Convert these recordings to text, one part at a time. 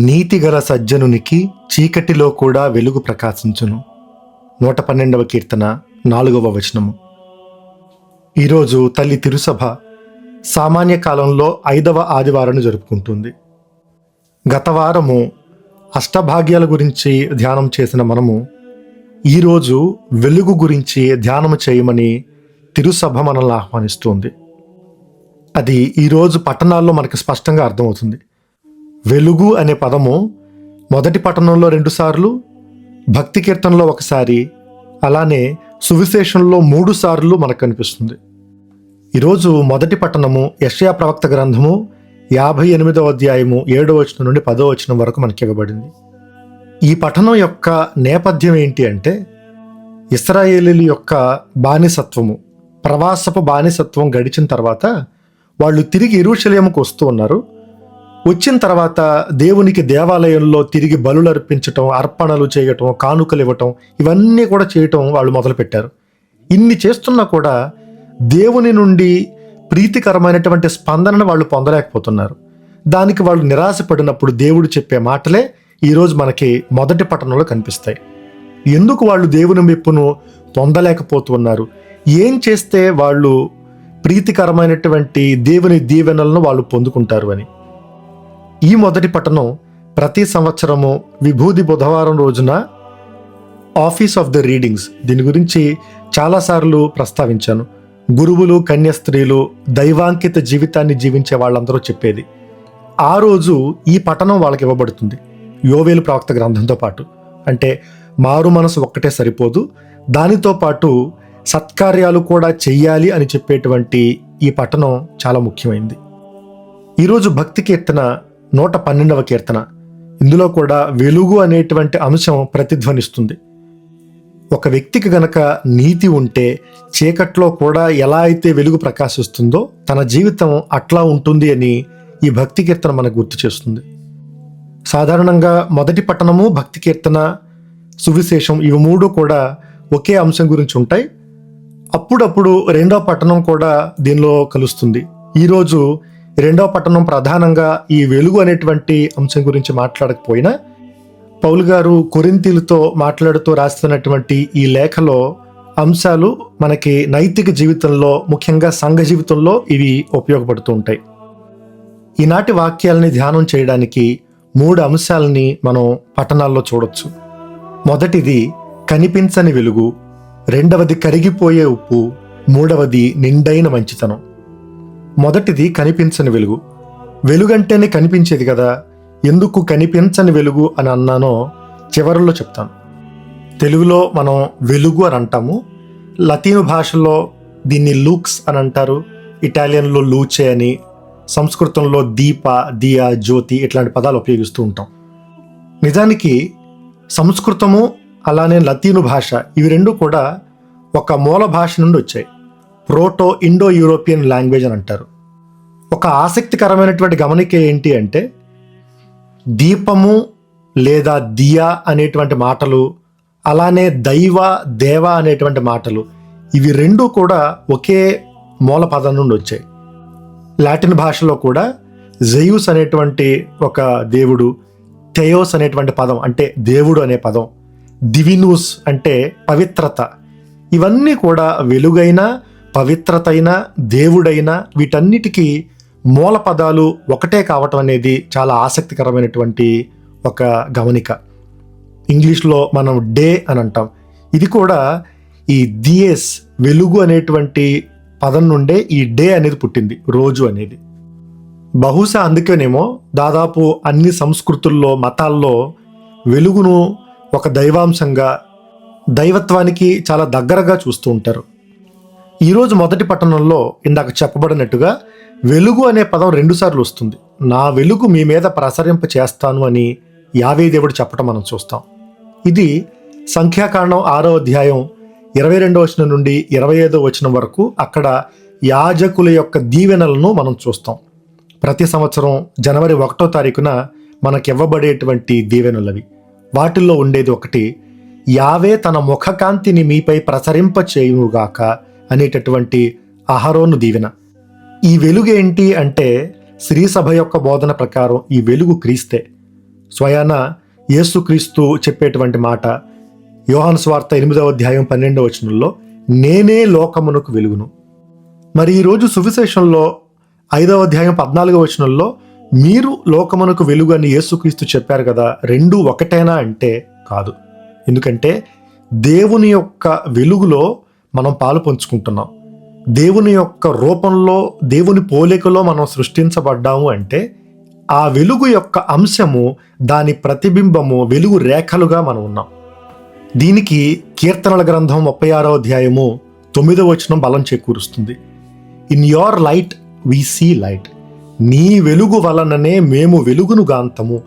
నీతిగల సజ్జనునికి చీకటిలో కూడా వెలుగు ప్రకాశించును. నూట పన్నెండవ కీర్తన నాలుగవ వచనము. ఈరోజు తల్లి తిరుసభ సామాన్య కాలంలో ఐదవ ఆదివారాన్ని జరుపుకుంటుంది. గత వారము అష్టభాగ్యాల గురించి ధ్యానం చేసిన మనము ఈరోజు వెలుగు గురించి ధ్యానం చేయమని తిరుసభ మనల్ని ఆహ్వానిస్తుంది. అది ఈరోజు పట్టణాల్లో మనకు స్పష్టంగా అర్థమవుతుంది. వెలుగు అనే పదము మొదటి పట్టణంలో రెండుసార్లు భక్తి కీర్తనలో ఒకసారి అలానే సువిశేషంలో మూడు సార్లు మనకు కనిపిస్తుంది. ఈరోజు మొదటి పట్టణము యషయా ప్రవక్త గ్రంథము యాభై ఎనిమిదవ అధ్యాయము ఏడవ వచనం నుండి పదో వచనం వరకు మనకి ఇవ్వబడింది. ఈ పఠనం యొక్క నేపథ్యం ఏంటి అంటే ఇస్రాయేలీల యొక్క బానిసత్వము ప్రవాసపు బానిసత్వం గడిచిన తర్వాత వాళ్ళు తిరిగి ఇరుషలేముకు వస్తూ ఉన్నారు. వచ్చిన తర్వాత దేవునికి దేవాలయంలో తిరిగి బలులు అర్పించటం అర్పణలు చేయటం కానుకలు ఇవ్వటం ఇవన్నీ కూడా చేయటం వాళ్ళు మొదలుపెట్టారు. ఇన్ని చేస్తున్నా కూడా దేవుని నుండి ప్రీతికరమైనటువంటి స్పందనను వాళ్ళు పొందలేకపోతున్నారు. దానికి వాళ్ళు నిరాశపడినప్పుడు దేవుడు చెప్పే మాటలే ఈరోజు మనకి మొదటి పట్టణంలో కనిపిస్తాయి. ఎందుకు వాళ్ళు దేవుని మెప్పును పొందలేకపోతున్నారు? ఏం చేస్తే వాళ్ళు ప్రీతికరమైనటువంటి దేవుని దీవెనలను వాళ్ళు పొందుకుంటారు అని? ఈ మొదటి పట్టణం ప్రతి సంవత్సరము విభూది బుధవారం రోజున ఆఫీస్ ఆఫ్ ద రీడింగ్స్. దీని గురించి చాలాసార్లు ప్రస్తావించాను. గురువులు కన్య స్త్రీలు దైవాంకిత జీవితాన్ని జీవించే వాళ్ళందరూ చెప్పేది. ఆ రోజు ఈ పట్టణం వాళ్ళకి ఇవ్వబడుతుంది. యోవేలు ప్రవక్త గ్రంథంతో పాటు. అంటే మారు మనసు ఒక్కటే సరిపోదు. దానితో పాటు సత్కార్యాలు కూడా చెయ్యాలి అని చెప్పేటువంటి ఈ పట్టణం చాలా ముఖ్యమైంది. ఈరోజు భక్తి కీర్తన నూట పన్నెండవ కీర్తన. ఇందులో కూడా వెలుగు అనేటువంటి అంశం ప్రతిధ్వనిస్తుంది. ఒక వ్యక్తికి గనక నీతి ఉంటే చీకట్లో కూడా ఎలా అయితే వెలుగు ప్రకాశిస్తుందో తన జీవితం అట్లా ఉంటుంది అని ఈ భక్తి కీర్తన మనకు గుర్తు చేస్తుంది. సాధారణంగా మొదటి పట్టణము భక్తి కీర్తన సువిశేషం ఇవి మూడు కూడా ఒకే అంశం గురించి ఉంటాయి. అప్పుడప్పుడు రెండో పట్టణం కూడా దీనిలో కలుస్తుంది. ఈరోజు రెండవ పట్టణం ప్రధానంగా ఈ వెలుగు అనేటువంటి అంశం గురించి మాట్లాడకపోయినా పౌలు గారు కొరింతీలతో మాట్లాడుతూ రాస్తున్నటువంటి ఈ లేఖలో అంశాలు మనకి నైతిక జీవితంలో ముఖ్యంగా సంఘ జీవితంలో ఇవి ఉపయోగపడుతూ ఉంటాయి. ఈనాటి వాక్యాలని ధ్యానం చేయడానికి మూడు అంశాలని మనం పట్టణాల్లో చూడొచ్చు. మొదటిది కనిపించని వెలుగు. రెండవది కరిగిపోయే ఉప్పు. మూడవది నిండైన మంచితనం. మొదటిది కనిపించని వెలుగు. వెలుగంటేనే కనిపించేది కదా ఎందుకు కనిపించని వెలుగు అని అన్నానో చివరిలో చెప్తాను. తెలుగులో మనం వెలుగు అని అంటాము లతీను భాషలో దీన్ని లూక్స్ అని అంటారు ఇటాలియన్లో లూచే అని సంస్కృతంలో దీప దియా జ్యోతి ఇట్లాంటి పదాలు ఉపయోగిస్తూ ఉంటాం. నిజానికి సంస్కృతము అలానే లతీను భాష ఇవి రెండు కూడా ఒక మూల భాష నుండి వచ్చాయి. ప్రోటో ఇండో యూరోపియన్ లాంగ్వేజ్ అని అంటారు. ఒక ఆసక్తికరమైనటువంటి గమనిక ఏంటి అంటే దీపము లేదా దియా అనేటువంటి మాటలు అలానే దైవ దేవ అనేటువంటి మాటలు ఇవి రెండు కూడా ఒకే మూల పదం నుండి వచ్చాయి. లాటిన్ భాషలో కూడా జెయూస్ అనేటువంటి ఒక దేవుడు థెయోస్ అనేటువంటి పదం అంటే దేవుడు అనే పదం దివినూస్ అంటే పవిత్రత ఇవన్నీ కూడా వెలుగైన పవిత్రతైన దేవుడైన వీటన్నిటికీ మూల పదాలు ఒకటే కావటం అనేది చాలా ఆసక్తికరమైనటువంటి ఒక గమనిక. ఇంగ్లీష్లో మనం డే అని అంటాం. ఇది కూడా ఈ దియస్ వెలుగు అనేటువంటి పదం నుండే ఈ డే అనేది పుట్టింది రోజు అనేది. బహుశా అందుకేనేమో దాదాపు అన్ని సంస్కృతుల్లో మతాల్లో వెలుగును ఒక దైవాంశంగా దైవత్వానికి చాలా దగ్గరగా చూస్తూ ఉంటారు. ఈరోజు మొదటి పట్టణంలో ఇందాక చెప్పబడినట్టుగా వెలుగు అనే పదం రెండుసార్లు వస్తుంది. నా వెలుగు మీ మీద ప్రసరింప చేస్తాను అని యావే దేవుడు చెప్పటం మనం చూస్తాం. ఇది సంఖ్యాకాండం ఆరో అధ్యాయం ఇరవై రెండో వచనం నుండి ఇరవై ఐదో వచనం వరకు అక్కడ యాజకుల యొక్క దీవెనలను మనం చూస్తాం. ప్రతి సంవత్సరం జనవరి ఒకటో తారీఖున మనకి ఇవ్వబడేటువంటి దీవెనలవి. వాటిల్లో ఉండేది ఒకటి యావే తన ముఖకాంతిని మీపై ప్రసరింప చేయుగాక అనేటటువంటి అహరోను దీవెన. ఈ వెలుగు ఏంటి అంటే శ్రీ సభ యొక్క బోధన ప్రకారం ఈ వెలుగు క్రీస్తే. స్వయాన యేసుక్రీస్తు చెప్పేటువంటి మాట యోహాను స్వార్త ఎనిమిదవ అధ్యాయం పన్నెండవ వచనంలో నేనే లోకమునకు వెలుగును. మరి ఈరోజు సువిశేషంలో ఐదవ అధ్యాయం పద్నాలుగవ వచనంలో మీరు లోకమునకు వెలుగు అని యేసుక్రీస్తు చెప్పారు కదా రెండు ఒకటేనా? అంటే కాదు. ఎందుకంటే దేవుని యొక్క వెలుగులో మనం పాలు పంచుకుంటున్నాం. దేవుని యొక్క రూపంలో దేవుని పోలికలో మనం సృష్టించబడ్డాము అంటే ఆ వెలుగు యొక్క అంశము దాని ప్రతిబింబము వెలుగు రేఖలుగా మనం ఉన్నాం. దీనికి కీర్తనల గ్రంథం ముప్పై ఆరో అధ్యాయము తొమ్మిదో వచనం బలం చేకూరుస్తుంది. In your light we see light నీ వెలుగు వలననే మేము వెలుగును గాంతము.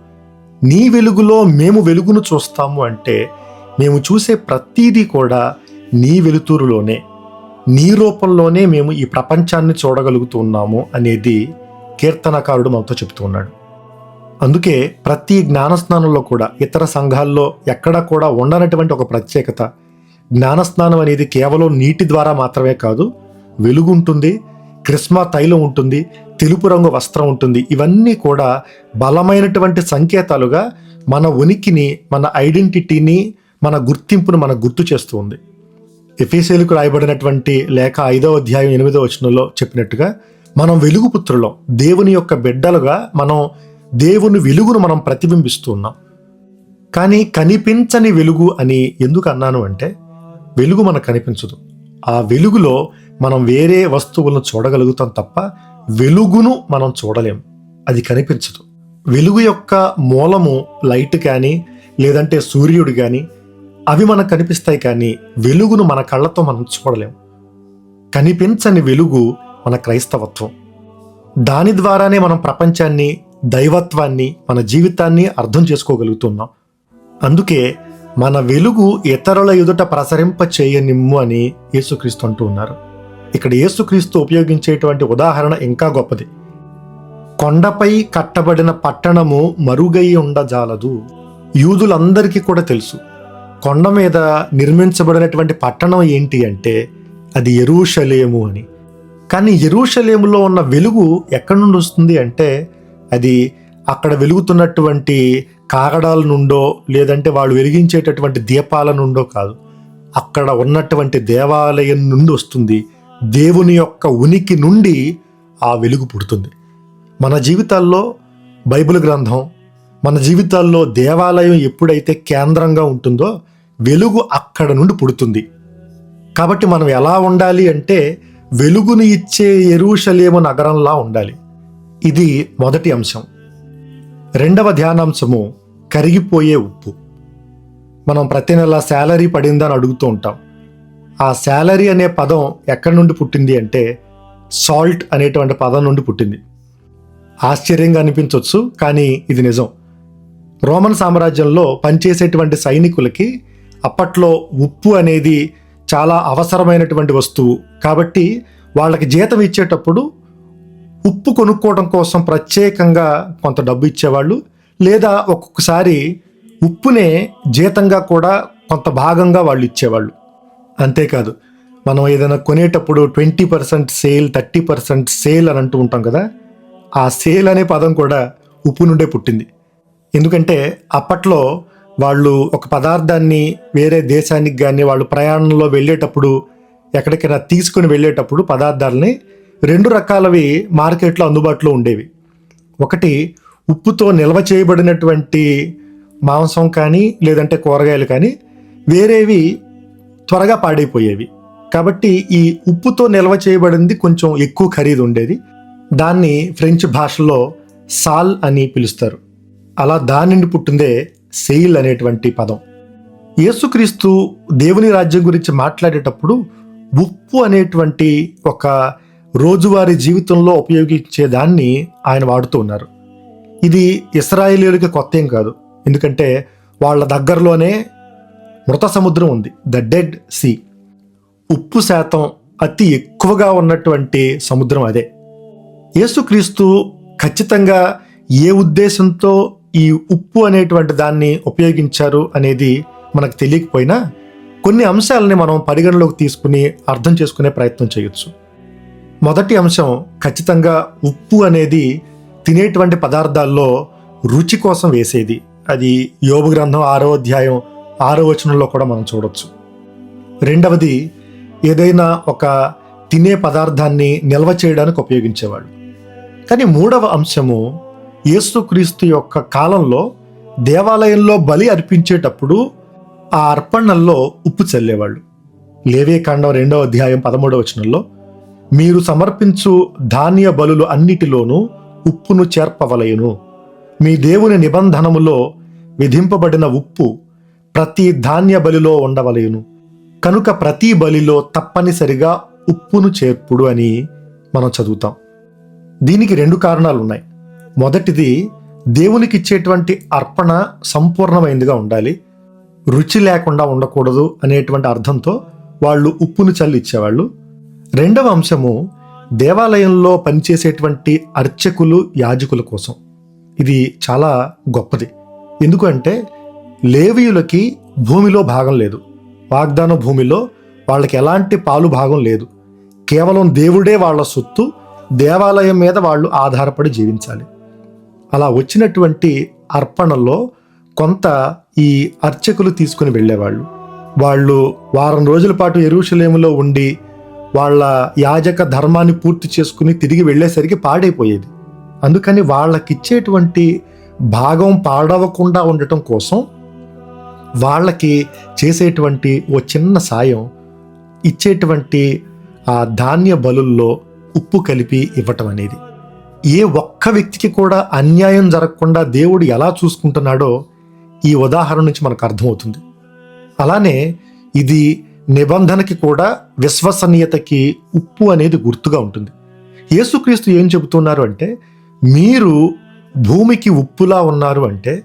నీ వెలుగులో మేము వెలుగును చూస్తాము అంటే మేము చూసే ప్రతీదీ కూడా నీ వెలుతురులోనే నీ రూపంలోనే మేము ఈ ప్రపంచాన్ని చూడగలుగుతున్నాము అనేది కీర్తనకారుడు మనతో చెప్తూ ఉన్నాడు. అందుకే ప్రతి జ్ఞానస్నానంలో కూడా ఇతర సంఘాల్లో ఎక్కడా కూడా ఉండనటువంటి ఒక ప్రత్యేకత జ్ఞానస్నానం అనేది కేవలం నీటి ద్వారా మాత్రమే కాదు వెలుగు ఉంటుంది క్రిస్మా తైలం ఉంటుంది తెలుపు రంగు వస్త్రం ఉంటుంది. ఇవన్నీ కూడా బలమైనటువంటి సంకేతాలుగా మన ఉనికిని మన ఐడెంటిటీని మన గుర్తింపును మన గుర్తు చేస్తుంది ఎఫీసీలకు రాయబడినటువంటి లేఖ ఐదో అధ్యాయం ఎనిమిదో వచనంలో చెప్పినట్టుగా మనం వెలుగు పుత్రులం దేవుని యొక్క బిడ్డలుగా మనం దేవుని వెలుగును మనం ప్రతిబింబిస్తున్నాం కానీ కనిపించని వెలుగు అని ఎందుకు అన్నాను అంటే వెలుగు మనకు కనిపించదు. ఆ వెలుగులో మనం వేరే వస్తువులను చూడగలుగుతాం తప్ప వెలుగును మనం చూడలేం. అది కనిపించదు. వెలుగు యొక్క మూలము లైట్ కానీ లేదంటే సూర్యుడు కానీ అవి మనకు కనిపిస్తాయి కానీ వెలుగును మన కళ్ళతో మనం చూడలేం కనిపించని వెలుగు మన క్రైస్తవత్వం. దాని ద్వారానే మనం ప్రపంచాన్ని దైవత్వాన్ని మన జీవితాన్ని అర్థం చేసుకోగలుగుతున్నాం. అందుకే మన వెలుగు ఇతరుల ఎదుట ప్రసరింప చేయనిమ్ము అని యేసుక్రీస్తు అంటూ ఉన్నారు. ఇక్కడ యేసుక్రీస్తు ఉపయోగించేటువంటి ఉదాహరణ ఇంకా గొప్పది. కొండపై కట్టబడిన పట్టణము మరుగై ఉండజాలదు. యూదులందరికీ కూడా తెలుసు. కొండ మీద నిర్మించబడినటువంటి పట్టణం ఏంటి అంటే అది ఎరుషలేము అని. కానీ ఎరుషలేములో ఉన్న వెలుగు ఎక్కడి నుండి వస్తుంది అంటే అది అక్కడ వెలుగుతున్నటువంటి కాగడాల నుండో లేదంటే వాళ్ళు వెలిగించేటటువంటి దీపాల నుండో కాదు. అక్కడ ఉన్నటువంటి దేవాలయం నుండి వస్తుంది. దేవుని యొక్క ఉనికి నుండి ఆ వెలుగు పుడుతుంది. మన జీవితాల్లో బైబిల్ గ్రంథం మన జీవితాల్లో దేవాలయం ఎప్పుడైతే కేంద్రంగా ఉంటుందో వెలుగు అక్కడ నుండి పుడుతుంది. కాబట్టి మనం ఎలా ఉండాలి అంటే వెలుగును ఇచ్చే ఎరుషలేము నగరంలా ఉండాలి. ఇది మొదటి అంశం. రెండవ ధ్యానాంశము కరిగిపోయే ఉప్పు. మనం ప్రతి నెల శాలరీ పడిందని అడుగుతూ ఉంటాం. ఆ శాలరీ అనే పదం ఎక్కడి నుండి పుట్టింది అంటే సాల్ట్ అనేటువంటి పదం నుండి పుట్టింది. ఆశ్చర్యంగా అనిపించవచ్చు కానీ ఇది నిజం. రోమన్ సామ్రాజ్యంలో పనిచేసేటువంటి సైనికులకి అప్పట్లో ఉప్పు అనేది చాలా అవసరమైనటువంటి వస్తువు. కాబట్టి వాళ్ళకి జీతం ఇచ్చేటప్పుడు ఉప్పు కొనుక్కోవడం కోసం ప్రత్యేకంగా కొంత డబ్బు ఇచ్చేవాళ్ళు. లేదా ఒక్కొక్కసారి ఉప్పునే జీతంగా కూడా కొంత భాగంగా వాళ్ళు ఇచ్చేవాళ్ళు. అంతేకాదు మనం ఏదైనా కొనేటప్పుడు twenty percent sale thirty percent sale అని అంటూ ఉంటాం కదా ఆ సేల్ అనే పదం కూడా ఉప్పు నుండే పుట్టింది. ఎందుకంటే అప్పట్లో వాళ్ళు ఒక పదార్థాన్ని వేరే దేశానికి కానీ వాళ్ళు ప్రయాణంలో వెళ్ళేటప్పుడు ఎక్కడికైనా తీసుకుని వెళ్ళేటప్పుడు పదార్థాలని రెండు రకాలవి మార్కెట్లో అందుబాటులో ఉండేవి. ఒకటి ఉప్పుతో నిల్వ చేయబడినటువంటి మాంసం కానీ లేదంటే కూరగాయలు కానీ వేరేవి త్వరగా పాడైపోయేవి. కాబట్టి ఈ ఉప్పుతో నిల్వ చేయబడింది కొంచెం ఎక్కువ ఖరీదు ఉండేది. దాన్ని ఫ్రెంచ్ భాషలో సాల్ అని పిలుస్తారు. అలా దాని నుండి పుట్టిందే సెయిల్ అనేటువంటి పదం. యేసుక్రీస్తు దేవుని రాజ్యం గురించి మాట్లాడేటప్పుడు ఉప్పు అనేటువంటి ఒక రోజువారీ జీవితంలో ఉపయోగించే దాన్ని ఆయన వాడుతూ ఉన్నారు. ఇది ఇస్రాయేలీలకి కొత్త ఏం కాదు. ఎందుకంటే వాళ్ళ దగ్గరలోనే మృత సముద్రం ఉంది. The Dead Sea. ఉప్పు శాతం అతి ఎక్కువగా ఉన్నటువంటి సముద్రం అదే. యేసుక్రీస్తు ఖచ్చితంగా ఏ ఉద్దేశంతో ఈ ఉప్పు అనేటువంటి దాన్ని ఉపయోగించారు అనేది మనకు తెలియకపోయినా కొన్ని అంశాలని మనం పరిగణలోకి తీసుకుని అర్థం చేసుకునే ప్రయత్నం చేయొచ్చు. మొదటి అంశం ఖచ్చితంగా ఉప్పు అనేది తినేటువంటి పదార్థాల్లో రుచి కోసం వేసేది. అది యోగ గ్రంథం ఆరో అధ్యాయం ఆరో వచనంలో కూడా మనం చూడొచ్చు. రెండవది ఏదైనా ఒక తినే పదార్థాన్ని నిల్వ చేయడానికి ఉపయోగించేవాళ్ళు. కానీ మూడవ అంశము యేసుక్రీస్తు యొక్క కాలంలో దేవాలయంలో బలి అర్పించేటప్పుడు ఆ అర్పణల్లో ఉప్పు చల్లేవాళ్ళు. లేవే కాండం రెండవ అధ్యాయం పదమూడవ వచనంలో మీరు సమర్పించు ధాన్య బలులు అన్నిటిలోనూ ఉప్పును చేర్పవలయును. మీ దేవుని నిబంధనములో విధింపబడిన ఉప్పు ప్రతి ధాన్య బలిలో ఉండవలయును. కనుక ప్రతి బలిలో తప్పనిసరిగా ఉప్పును చేర్పుడు అని మనం చదువుతాం. దీనికి రెండు కారణాలు ఉన్నాయి మొదటిది దేవునికి ఇచ్చేటువంటి అర్పణ సంపూర్ణమైందిగా ఉండాలి. రుచి లేకుండా ఉండకూడదు అనేటువంటి అర్థంతో వాళ్ళు ఉప్పును చల్లి ఇచ్చేవాళ్ళు రెండవ అంశము దేవాలయంలో పనిచేసేటువంటి అర్చకులు యాజకుల కోసం. ఇది చాలా గొప్పది. ఎందుకంటే లేవీయులకి భూమిలో భాగం లేదు. వాగ్దాన భూమిలో వాళ్ళకి ఎలాంటి పాలు భాగం లేదు. కేవలం దేవుడే వాళ్ళ సొత్తు దేవాలయం మీద వాళ్ళు ఆధారపడి జీవించాలి. అలా వచ్చినటువంటి అర్పణలో కొంత ఈ అర్చకులు తీసుకుని వెళ్ళేవాళ్ళు. వాళ్ళు వారం రోజుల పాటు ఎరుషలేములో ఉండి వాళ్ళ యాజక ధర్మాన్ని పూర్తి చేసుకుని తిరిగి వెళ్ళేసరికి పాడైపోయేది. అందుకని వాళ్ళకిచ్చేటువంటి భాగం పాడవకుండా ఉండటం కోసం వాళ్ళకి చేసేటువంటి ఓ చిన్న సాయం ఇచ్చేటువంటి ఆ ధాన్య బలుల్లో ఉప్పు కలిపి ఇవ్వటం అనేది. ఏ ఒక్క వ్యక్తికి కూడా అన్యాయం జరగకుండా దేవుడు ఎలా చూసుకుంటున్నాడో ఈ ఉదాహరణ నుంచి మనకు అర్థమవుతుంది. అలానే ఇది నిబంధనకి కూడా విశ్వసనీయతకి ఉప్పు అనేది గుర్తుగా ఉంటుంది. యేసుక్రీస్తు ఏం చెబుతున్నారు అంటే మీరు భూమికి ఉప్పులా ఉన్నారు అంటే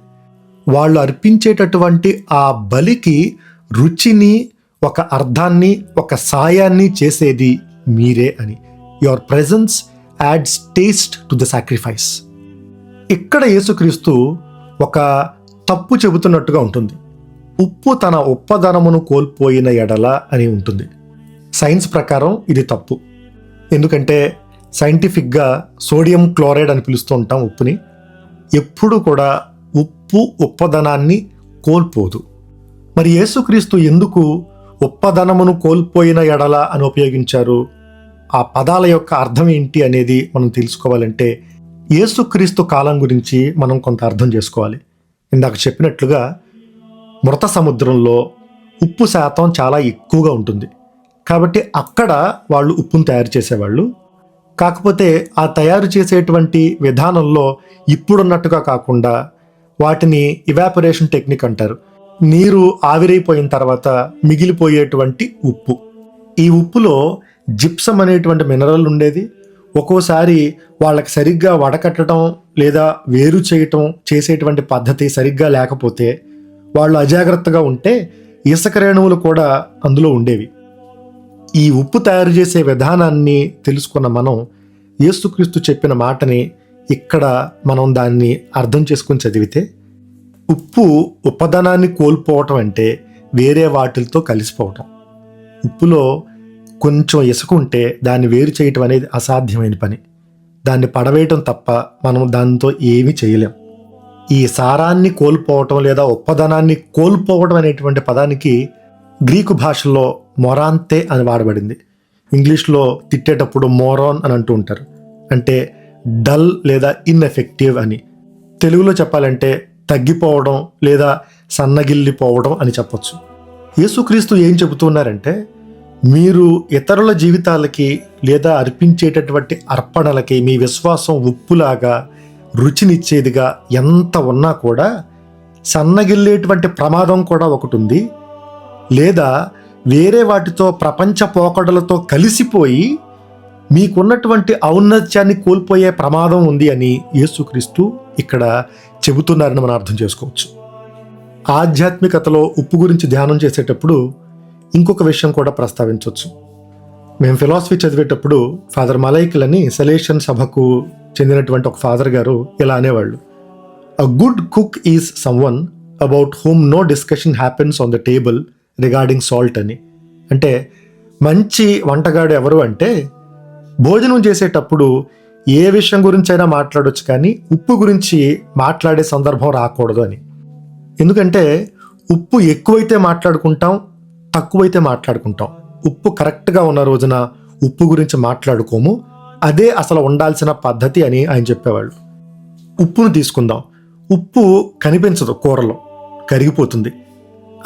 వాళ్ళు అర్పించేటటువంటి ఆ బలికి రుచిని ఒక అర్థాన్ని ఒక సాయాన్ని చేసేది మీరే అని. Your presence adds taste to the sacrifice ఇక్కడ యేసుక్రీస్తు ఒక తప్పు చెబుతున్నట్టుగా ఉంటుంది. ఉప్పు తన ఉప్పదనమును కోల్పోయిన ఎడల అని ఉంటుంది. సైన్స్ ప్రకారం ఇది తప్పు. ఎందుకంటే సైంటిఫిక్గా సోడియం క్లోరైడ్ అని పిలుస్తూ ఉంటాం ఉప్పుని. ఎప్పుడు కూడా ఉప్పు ఉప్పదనాన్ని కోల్పోదు. మరి యేసుక్రీస్తు ఎందుకు ఉప్పదనమును కోల్పోయిన ఎడల అని ఉపయోగించారు? ఆ పదాల యొక్క అర్థం ఏంటి అనేది మనం తెలుసుకోవాలంటే యేసుక్రీస్తు కాలం గురించి మనం కొంత అర్థం చేసుకోవాలి. ఇందాక చెప్పినట్లుగా మృత సముద్రంలో ఉప్పు శాతం చాలా ఎక్కువగా ఉంటుంది. కాబట్టి అక్కడ వాళ్ళు ఉప్పును తయారు చేసేవాళ్ళు. కాకపోతే ఆ తయారు చేసేటువంటి విధానంలో ఇప్పుడున్నట్టుగా కాకుండా వాటిని ఇవాపరేషన్ టెక్నిక్ అంటారు. నీరు ఆవిరైపోయిన తర్వాత మిగిలిపోయేటువంటి ఉప్పు. ఈ ఉప్పులో జిప్సం అనేటువంటి మినరల్ ఉండేది. ఒక్కోసారి వాళ్ళకి సరిగ్గా వడకట్టడం లేదా వేరు చేయటం చేసేటువంటి పద్ధతి సరిగ్గా లేకపోతే వాళ్ళు అజాగ్రత్తగా ఉంటే ఇసుక రేణువులు కూడా అందులో ఉండేవి. ఈ ఉప్పు తయారు చేసే విధానాన్ని తెలుసుకున్న మనం యేసుక్రీస్తు చెప్పిన మాటని ఇక్కడ మనం దాన్ని అర్థం చేసుకుని చదివితే ఉప్పు ఉపదనాన్ని కోల్పోవటం అంటే వేరే వాటిలతో కలిసిపోవటం. ఉప్పులో కొంచెం ఇసుక ఉంటే దాన్ని వేరు చేయటం అనేది అసాధ్యమైన పని. దాన్ని పడవేయటం తప్ప మనం దాంతో ఏమీ చేయలేం. ఈ సారాన్ని కోల్పోవటం లేదా ఒప్పదనాన్ని కోల్పోవటం అనేటువంటి పదానికి గ్రీకు భాషలో మొరాంతే అని వాడబడింది. ఇంగ్లీష్లో తిట్టేటప్పుడు మోరాన్ అని అంటూ ఉంటారు. అంటే డల్ లేదా ఇన్ఎఫెక్టివ్ అని. తెలుగులో చెప్పాలంటే తగ్గిపోవడం లేదా సన్నగిల్లిపోవడం అని చెప్పొచ్చు. యేసుక్రీస్తు ఏం చెబుతున్నారంటే మీరు ఇతరుల జీవితాలకి లేదా అర్పించేటటువంటి అర్పణలకి మీ విశ్వాసం ఉప్పులాగా రుచినిచ్చేదిగా ఎంత ఉన్నా కూడా సన్నగిల్లేటువంటి ప్రమాదం కూడా ఒకటి ఉంది. లేదా వేరే వాటితో ప్రపంచ పోకడలతో కలిసిపోయి మీకున్నటువంటి ఔన్నత్యాన్ని కోల్పోయే ప్రమాదం ఉంది అని యేసుక్రీస్తు ఇక్కడ చెబుతున్నారని మనం అర్థం చేసుకోవచ్చు. ఆధ్యాత్మికతలో ఉప్పు గురించి ధ్యానం చేసేటప్పుడు ఇంకొక విషయం కూడా ప్రస్తావించవచ్చు. మేము ఫిలాసఫీ చదివేటప్పుడు ఫాదర్ మలైకుల్ అని సెలేషన్ సభకు చెందినటువంటి ఒక ఫాదర్ గారు ఇలా అనేవాళ్ళు. A good cook is someone about home no discussion happens on the table regarding salt అని. అంటే మంచి వంటగాడు ఎవరు అంటే భోజనం చేసేటప్పుడు ఏ విషయం గురించి అయినా మాట్లాడొచ్చు కానీ ఉప్పు గురించి మాట్లాడే సందర్భం రాకూడదు అని. ఎందుకంటే ఉప్పు ఎక్కువైతే మాట్లాడుకుంటాం తక్కువైతే మాట్లాడుకుంటాం. ఉప్పు కరెక్ట్గా ఉన్న రోజున ఉప్పు గురించి మాట్లాడుకోము. అదే అసలు ఉండాల్సిన పద్ధతి అని ఆయన చెప్పేవాళ్ళు. ఉప్పును తీసుకుందాం. ఉప్పు కనిపించదు కూరలో. కరిగిపోతుంది.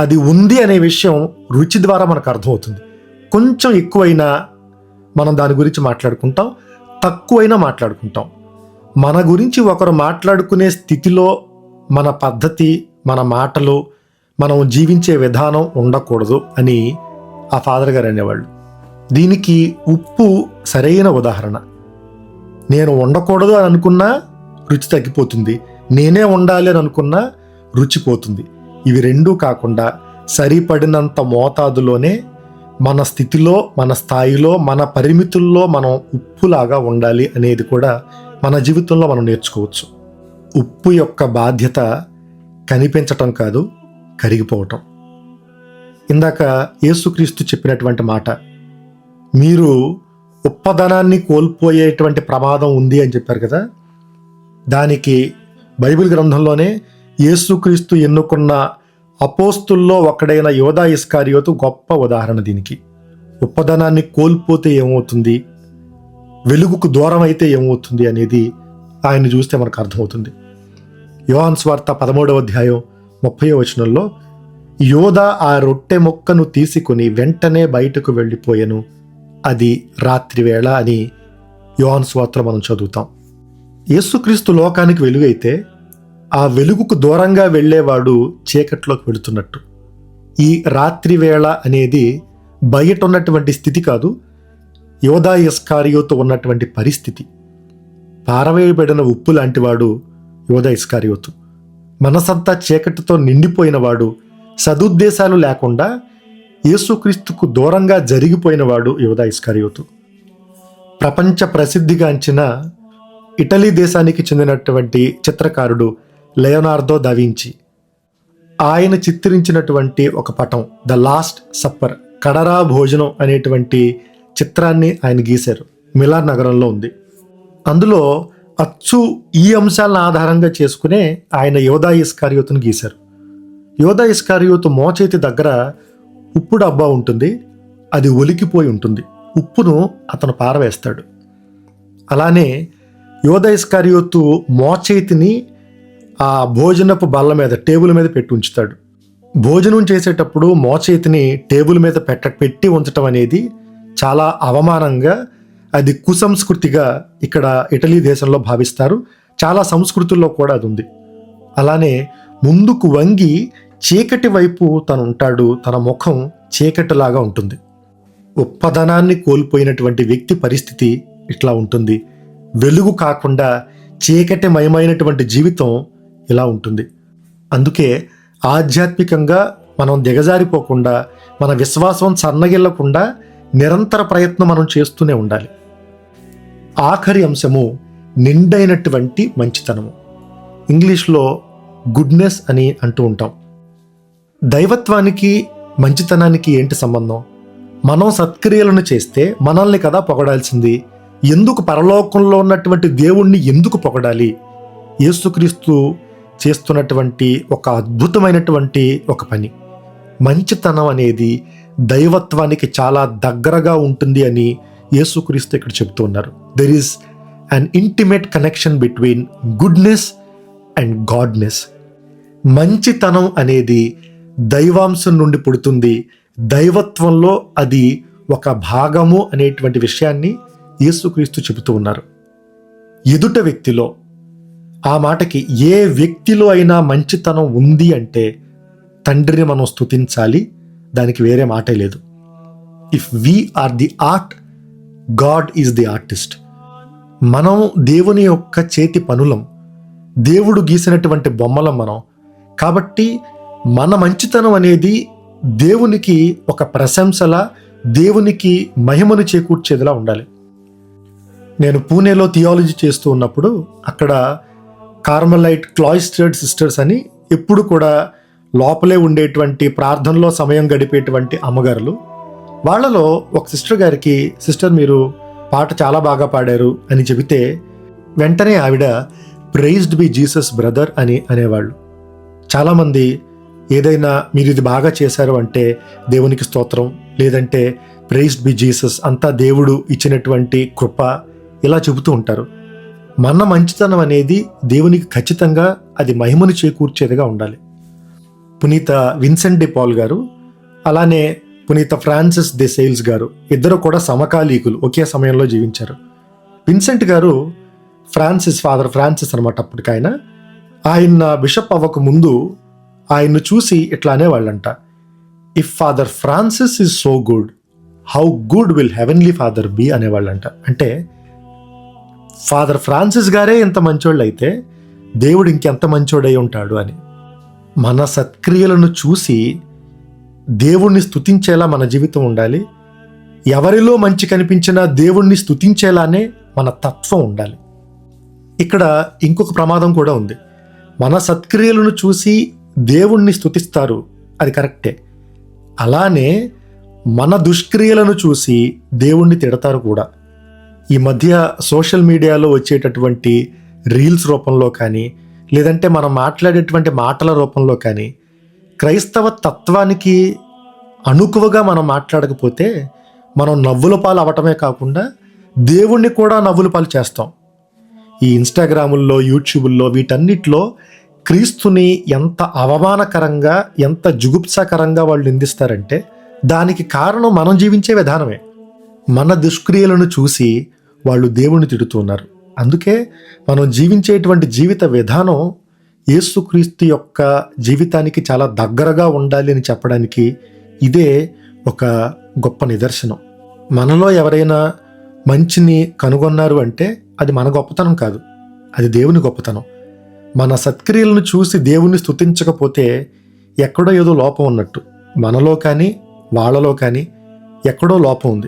అది ఉంది అనే విషయం రుచి ద్వారా మనకు అర్థమవుతుంది. కొంచెం ఎక్కువైనా మనం దాని గురించి మాట్లాడుకుంటాం. తక్కువైనా మాట్లాడుకుంటాం. మన గురించి ఒకరు మాట్లాడుకునే స్థితిలో మన పద్ధతి మన మాటలు మనం జీవించే విధానం ఉండకూడదు అని ఆ ఫాదర్ గారు అనేవాళ్ళు. దీనికి ఉప్పు సరైన ఉదాహరణ. నేను ఉండకూడదు అని అనుకున్నా రుచి తగ్గిపోతుంది. నేనే ఉండాలి అని అనుకున్నా రుచి పోతుంది. ఇవి రెండూ కాకుండా సరిపడినంత మోతాదులోనే మన స్థితిలో మన స్థాయిలో మన పరిమితుల్లో మనం ఉప్పులాగా ఉండాలి అనేది కూడా మన జీవితంలో మనం నేర్చుకోవచ్చు. ఉప్పు యొక్క బాధ్యత కనిపించటం కాదు కరిగిపోవటం. ఇందాక యేసుక్రీస్తు చెప్పినటువంటి మాట మీరు ఉప్పదనాన్ని కోల్పోయేటువంటి ప్రమాదం ఉంది అని చెప్పారు కదా? దానికి బైబిల్ గ్రంథంలోనే యేసుక్రీస్తు ఎన్నుకున్న అపోస్తుల్లో ఒకడైన యోధా ఇస్కారియోతు గొప్ప ఉదాహరణ దీనికి. ఉప్పదనాన్ని కోల్పోతే ఏమవుతుంది? వెలుగుకు దూరం అయితే ఏమవుతుంది అనేది ఆయన చూస్తే మనకు అర్థమవుతుంది. యోహాన్ స్వార్త పదమూడవ అధ్యాయం ముప్పయో వచనంలో యోధ ఆ రొట్టె మొక్కను తీసుకుని వెంటనే బయటకు వెళ్ళిపోయాను. అది రాత్రివేళ అని యోహన్ స్వార్తలో మనం చదువుతాం. యేసుక్రీస్తు లోకానికి వెలుగైతే ఆ వెలుగుకు దూరంగా వెళ్ళేవాడు చీకట్లోకి వెళుతున్నట్టు. ఈ రాత్రివేళ అనేది బయట ఉన్నటువంటి స్థితి కాదు యోధా ఇస్కారియోతో ఉన్నటువంటి పరిస్థితి. పారవేయబడిన ఉప్పు లాంటివాడు యోధా ఇస్కారియోతు. మనసంతా చీకటితో నిండిపోయినవాడు సదుద్దేశాలు లేకుండా యేసుక్రీస్తుకు దూరంగా జరిగిపోయినవాడు యోధా ఇస్కారియోతు. ప్రపంచ ప్రసిద్ధిగాంచిన ఇటలీ దేశానికి చెందినటువంటి చిత్రకారుడు లయోనార్దో దవించి ఆయన చిత్రించినటువంటి ఒక పటం ద లాస్ట్ సప్పర్ కడరా భోజనం అనేటువంటి చిత్రాన్ని ఆయన గీశారు. మిలార్ నగరంలో ఉంది. అందులో అచ్చు ఈ అంశాలను ఆధారంగా చేసుకునే ఆయన యోధా ఇస్కారియోతును గీశారు. యోధా ఇస్కారియోతు మోచేతి దగ్గర ఉప్పు డబ్బా ఉంటుంది. అది ఒలికిపోయి ఉంటుంది. ఉప్పును అతను పారవేస్తాడు. అలానే యోధా ఇస్కారియోతు మోచేతిని ఆ భోజనపు బల్ల మీద టేబుల్ మీద పెట్టి ఉంచుతాడు. భోజనం చేసేటప్పుడు మోచేతిని టేబుల్ మీద పెట్ట పెట్టి ఉంచటం అనేది చాలా అవమానంగా అది కుసంస్కృతిగా ఇక్కడ ఇటలీ దేశంలో భావిస్తారు. చాలా సంస్కృతుల్లో కూడా అది ఉంది. అలానే ముందుకు వంగి చీకటి వైపు తను ఉంటాడు తన ముఖం చీకటిలాగా ఉంటుంది. ఉప్పదనాన్ని కోల్పోయినటువంటి వ్యక్తి పరిస్థితి ఇట్లా ఉంటుంది. వెలుగు కాకుండా చీకటిమయమైనటువంటి జీవితం ఇలా ఉంటుంది. అందుకే ఆధ్యాత్మికంగా మనం దిగజారిపోకుండా మన విశ్వాసం సన్నగిల్లకుండా నిరంతర ప్రయత్నం మనం చేస్తూనే ఉండాలి. ఆఖరి అంశము నిండైనటువంటి మంచితనము. ఇంగ్లీష్లో గుడ్నెస్ అని అంటూ ఉంటాం. దైవత్వానికి మంచితనానికి ఏంటి సంబంధం? మనం సత్క్రియలను చేస్తే మనల్ని కదా పొగడాల్సింది? ఎందుకు పరలోకంలో ఉన్నటువంటి దేవుణ్ణి ఎందుకు పొగడాలి? యేసుక్రీస్తు చేస్తున్నటువంటి ఒక అద్భుతమైనటువంటి ఒక పని. మంచితనం అనేది దైవత్వానికి చాలా దగ్గరగా ఉంటుంది అని యేసుక్రీస్తు ఇక్కడ చెబుతూ ఉన్నారు. There is an intimate connection between goodness and godness మంచితనం అనేది దైవాంశం నుండి పుడుతుంది. దైవత్వంలో అది ఒక భాగము అనేటువంటి విషయాన్ని యేసుక్రీస్తు చెబుతూ ఉన్నారు. ఎదుట వ్యక్తిలో ఆ మాటకి ఏ వ్యక్తిలో అయినా మంచితనం ఉంది అంటే తండ్రిని మనం స్తుతించాలి. దానికి వేరే మాటే లేదు. If we are the art God is the artist. మనం దేవుని యొక్క చేతి పనులం దేవుడు గీసినటువంటి బొమ్మలం మనం. కాబట్టి మన మంచితనం అనేది దేవునికి ఒక ప్రశంసలా దేవునికి మహిమను చేకూర్చేదిలా ఉండాలి. నేను పూణేలో థియాలజీ చేస్తూ ఉన్నప్పుడు అక్కడ కార్మలైట్ క్లాయిస్టర్డ్ సిస్టర్స్ అని ఎప్పుడు కూడా లోపలే ఉండేటువంటి ప్రార్థనలో సమయం గడిపేటువంటి అమ్మగారులు వాళ్ళలో ఒక సిస్టర్ గారికి సిస్టర్ మీరు పాట చాలా బాగా పాడారు అని చెబితే వెంటనే ఆవిడ ప్రైజ్డ్ బి జీసస్ బ్రదర్ అని అనేవాళ్ళు. చాలామంది ఏదైనా మీరు ఇది బాగా చేశారు అంటే దేవునికి స్తోత్రం లేదంటే ప్రైజ్డ్ బి జీసస్ అంతా దేవుడు ఇచ్చినటువంటి కృప ఇలా చెబుతూ ఉంటారు. మన మంచితనం అనేది దేవునికి ఖచ్చితంగా అది మహిమను చేకూర్చేదిగా ఉండాలి. పునీత విన్సెంట్ డి పాల్ గారు అలానే పునీత ఫ్రాన్సిస్ ది సేల్స్ గారు ఇద్దరు కూడా సమకాలీకులు ఒకే సమయంలో జీవించారు. విన్సెంట్ గారు ఫ్రాన్సిస్ ఫాదర్ ఫ్రాన్సిస్ అనమాట అప్పటికాయన ఆయన. బిషప్ అవ్వక ముందు ఆయన్ను చూసి ఇట్లా అనేవాళ్ళంట if father Francis is so good how good will heavenly father be అనేవాళ్ళంట. అంటే ఫాదర్ ఫ్రాన్సిస్ గారే ఇంత మంచోళ్ళు అయితే దేవుడు ఇంకెంత మంచోడై ఉంటాడు అని. మన సత్క్రియలను చూసి దేవుణ్ణి స్తుతించేలా మన జీవితం ఉండాలి. ఎవరిలో మంచి కనిపించినా దేవుణ్ణి స్తుతించేలానే మన తత్వం ఉండాలి. ఇక్కడ ఇంకొక ప్రమాదం కూడా ఉంది. మన సత్క్రియలను చూసి దేవుణ్ణి స్తుతిస్తారు. అది కరెక్టే. అలానే మన దుష్క్రియలను చూసి దేవుణ్ణి తిడతారు కూడా. ఈ మధ్య సోషల్ మీడియాలో వచ్చేటటువంటి రీల్స్ రూపంలో కానీ లేదంటే మనం మాట్లాడేటువంటి మాటల రూపంలో కానీ క్రైస్తవ తత్వానికి అణుకువగా మనం మాట్లాడకపోతే మనం నవ్వుల పాలు అవటమే కాకుండా దేవుణ్ణి కూడా నవ్వుల పాలు చేస్తాం. ఈ ఇన్స్టాగ్రాముల్లో యూట్యూబుల్లో వీటన్నిటిలో క్రీస్తుని ఎంత అవమానకరంగా ఎంత జుగుప్సాకరంగా వాళ్ళు నిందిస్తారంటే దానికి కారణం మనం జీవించే విధానమే. మన దుష్క్రియలను చూసి వాళ్ళు దేవుణ్ణి తిడుతున్నారు అందుకే మనం జీవించేటువంటి జీవిత విధానం యేసుక్రీస్తు యొక్క జీవితానికి చాలా దగ్గరగా ఉండాలి అని చెప్పడానికి ఇదే ఒక గొప్ప నిదర్శనం. మనలో ఎవరైనా మంచిని కనుగొన్నారు అంటే అది మన గొప్పతనం కాదు అది దేవుని గొప్పతనం. మన సత్క్రియలను చూసి దేవుణ్ణి స్థుతించకపోతే ఎక్కడో ఏదో లోపం ఉన్నట్టు. మనలో కానీ వాళ్ళలో కానీ ఎక్కడో లోపం ఉంది.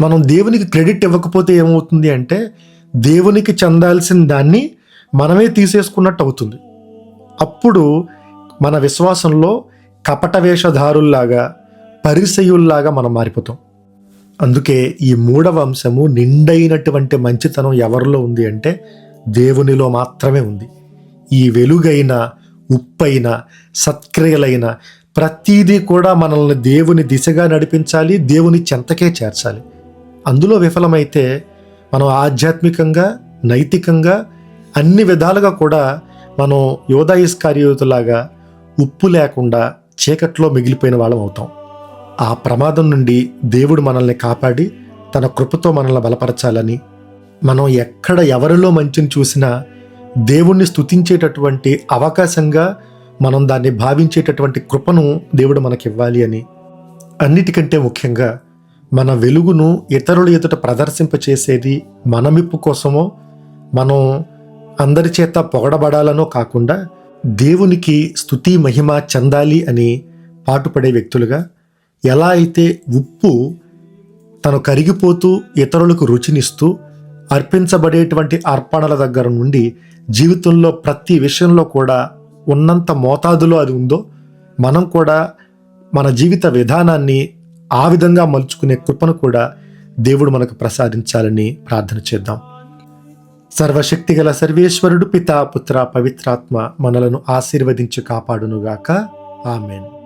మనం దేవునికి క్రెడిట్ ఇవ్వకపోతే ఏమవుతుంది అంటే దేవునికి చెందాల్సిన దాన్ని మనమే తీసేసుకున్నట్టు అవుతుంది. అప్పుడు మన విశ్వాసంలో కపట వేషధారుల్లాగా పరిసయుల్లాగా మనం మారిపోతాం. అందుకే ఈ మూడవ అంశము నిండైనటువంటి మంచితనం ఎవరిలో ఉంది అంటే దేవునిలో మాత్రమే ఉంది. ఈ వెలుగైన ఉప్పైన సత్క్రియలైన ప్రతీదీ కూడా మనల్ని దేవుని దిశగా నడిపించాలి దేవుని చెంతకే చేర్చాలి. అందులో విఫలమైతే మనం ఆధ్యాత్మికంగా నైతికంగా అన్ని విధాలుగా కూడా మనం యోధాయిస్కార్యోతులాగా ఉప్పు లేకుండా చీకట్లో మిగిలిపోయిన వాళ్ళం అవుతాం. ఆ ప్రమాదం నుండి దేవుడు మనల్ని కాపాడి తన కృపతో మనల్ని బలపరచాలని మనం ఎక్కడ ఎవరిలో మంచిని చూసినా దేవుణ్ణి స్తుతించేటటువంటి అవకాశంగా మనం దాన్ని భావించేటటువంటి కృపను దేవుడు మనకివ్వాలి అని అన్నిటికంటే ముఖ్యంగా మన వెలుగును ఇతరుల ఎదుట ప్రదర్శింపచేసేది మనమిప్పు కోసమో మనం అందరి చేత పొగడబడాలనో కాకుండా దేవునికి స్తుతి మహిమ చెందాలి అని పాటుపడే వ్యక్తులుగా ఎలా అయితే ఉప్పు తను కరిగిపోతూ ఇతరులకు రుచినిస్తూ అర్పించబడేటువంటి అర్పణల దగ్గర నుండి జీవితంలో ప్రతి విషయంలో కూడా ఉన్నంత మోతాదులో అది ఉందో మనం కూడా మన జీవిత విధానాన్ని ఆ విధంగా మలుచుకునే కృపను కూడా దేవుడు మనకు ప్రసాదించాలని ప్రార్థన చేద్దాం. సర్వశక్తిగల సర్వేశ్వరుడు పితా పుత్ర పవిత్రాత్మ మనలను ఆశీర్వదించి కాపాడునుగాక. ఆమెన్.